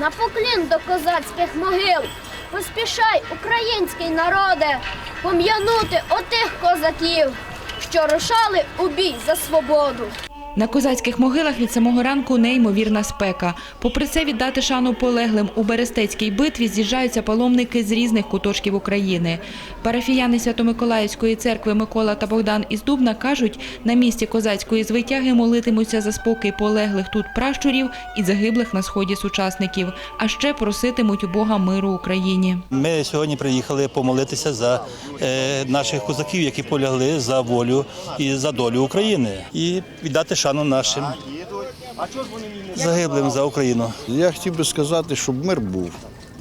На поклін до козацьких могил. Поспішай, український народе, пом'янути отих козаків, що рушали у бій за свободу. На козацьких могилах від самого ранку неймовірна спека. Попри це віддати шану полеглим у Берестецькій битві з'їжджаються паломники з різних куточків України. Парафіяни Свято-Миколаївської церкви Микола та Богдан із Дубна кажуть, на місці козацької звитяги молитимуться за спокій полеглих тут пращурів і загиблих на сході сучасників, а ще проситимуть у Бога миру Україні. Ми сьогодні приїхали помолитися за е, наших козаків, які полягли за волю і за долю України, і віддати шану нашим загиблим за Україну. Я хотів би сказати, щоб мир був.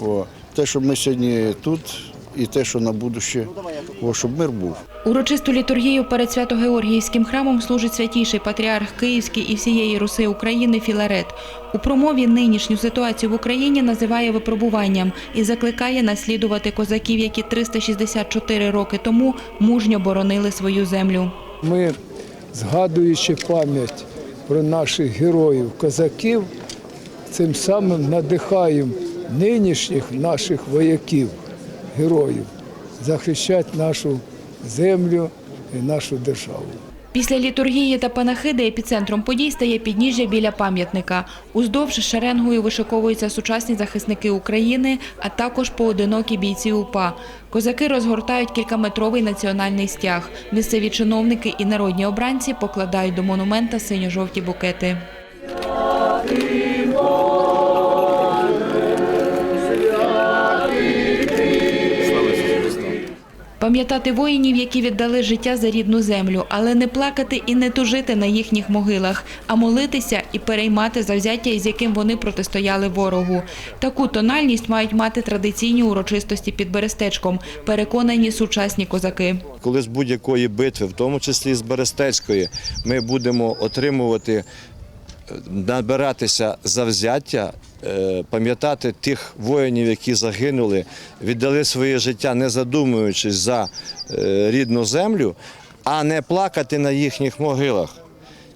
О, те, що ми сьогодні тут, і те, що на будуще, о, щоб мир був. Урочисту літургію перед Свято-Георгіївським храмом служить святійший патріарх Київський і всієї Руси України Філарет. У промові нинішню ситуацію в Україні називає випробуванням і закликає наслідувати козаків, які 364 роки тому мужньо боронили свою землю. Ми, згадуючи пам'ять про наших героїв, козаків, цим самим надихаємо нинішніх наших вояків, героїв, захищати нашу землю і нашу державу. Після літургії та панахиди епіцентром подій стає підніжжя біля пам'ятника. Уздовж шеренгою вишиковуються сучасні захисники України, а також поодинокі бійці УПА. Козаки розгортають кількаметровий національний стяг. Місцеві чиновники і народні обранці покладають до монумента синьо-жовті букети. Пам'ятати воїнів, які віддали життя за рідну землю, але не плакати і не тужити на їхніх могилах, а молитися і переймати завзяття, із яким вони протистояли ворогу. Таку тональність мають мати традиційні урочистості під Берестечком, переконані сучасні козаки. коли з будь-якої битви, в тому числі з Берестецької, ми будемо отримувати, набиратися завзяття, е, пам'ятати тих воїнів, які загинули, віддали своє життя, не задумуючись за е, рідну землю, а не плакати на їхніх могилах.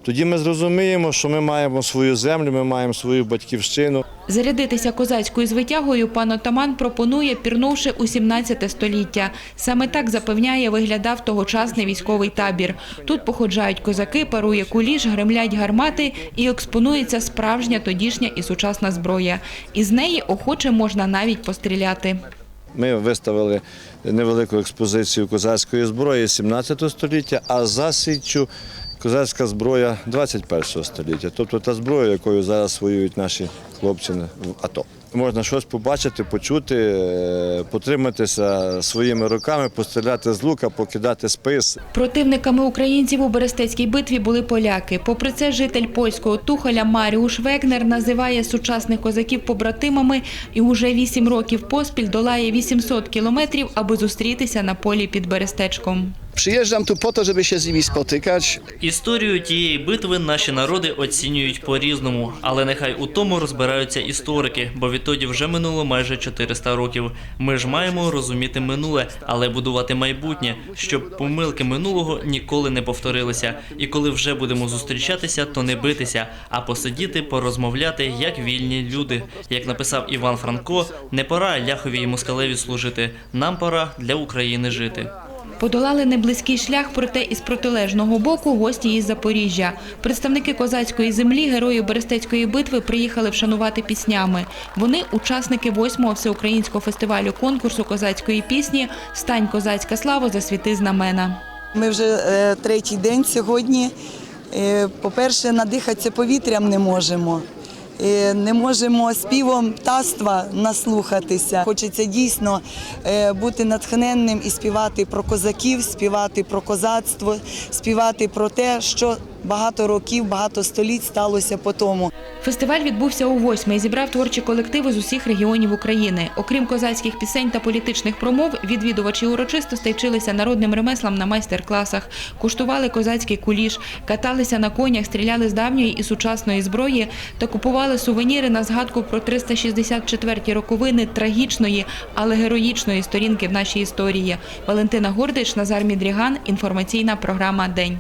Тоді ми зрозуміємо, що ми маємо свою землю, ми маємо свою батьківщину. Зарядитися козацькою звитягою пан отаман пропонує, пірнувши у 17 століття. Саме так запевняє, виглядав тогочасний військовий табір. Тут походжають козаки, парує куліш, гремлять гармати і експонується справжня тодішня і сучасна зброя. Із неї охоче можна навіть постріляти. Ми виставили невелику експозицію козацької зброї 17 століття, а за січчю козацька зброя 21 століття. Тобто та зброя, якою зараз воюють наші хлопці в АТО. Можна щось побачити, почути, е, потриматися своїми руками, постріляти з лука, покидати спис. Противниками українців у Берестецькій битві були поляки. Попри це, житель польського Тухоля Маріуш Вегнер називає сучасних козаків побратимами і уже вісім років поспіль долає 800 кілометрів, аби зустрітися на полі під Берестечком. Przyjeżdżam tu po to, żeby się z nimi spotykać. Історію тієї битви наші народи оцінюють по-різному, але нехай у тому розбираються історики, бо відтоді вже минуло майже 400 років. Ми ж маємо розуміти минуле, але будувати майбутнє, щоб помилки минулого ніколи не повторилися. І коли вже будемо зустрічатися, то не битися, а посидіти, порозмовляти як вільні люди. Як написав Іван Франко, не пора ляхові і москалеві служити. Нам пора для України жити. Подолали неблизький шлях, проте із протилежного боку гості із Запоріжжя. Представники козацької землі, герої Берестецької битви, приїхали вшанувати піснями. Вони учасники восьмого всеукраїнського фестивалю конкурсу козацької пісні Стань козацька слава засвіти знамена. Ми вже е, третій день сьогодні. Е, По-перше, надихатися повітрям не можемо. Е, Не можемо співом таства наслухатися. Хочеться дійсно е, бути натхненним і співати про козаків, співати про козацтво, співати про те, що багато років, багато століть сталося по тому. Фестиваль відбувся у восьме і зібрав творчі колективи з усіх регіонів України. Окрім козацьких пісень та політичних промов, відвідувачі урочистостей вчилися народним ремеслам на майстер-класах, куштували козацький куліш, каталися на конях, стріляли з давньої і сучасної зброї та купували сувеніри на згадку про 364-ті роковини трагічної, але героїчної сторінки в нашій історії. Валентина Гордич, Назар Мідріган. Інформаційна програма День.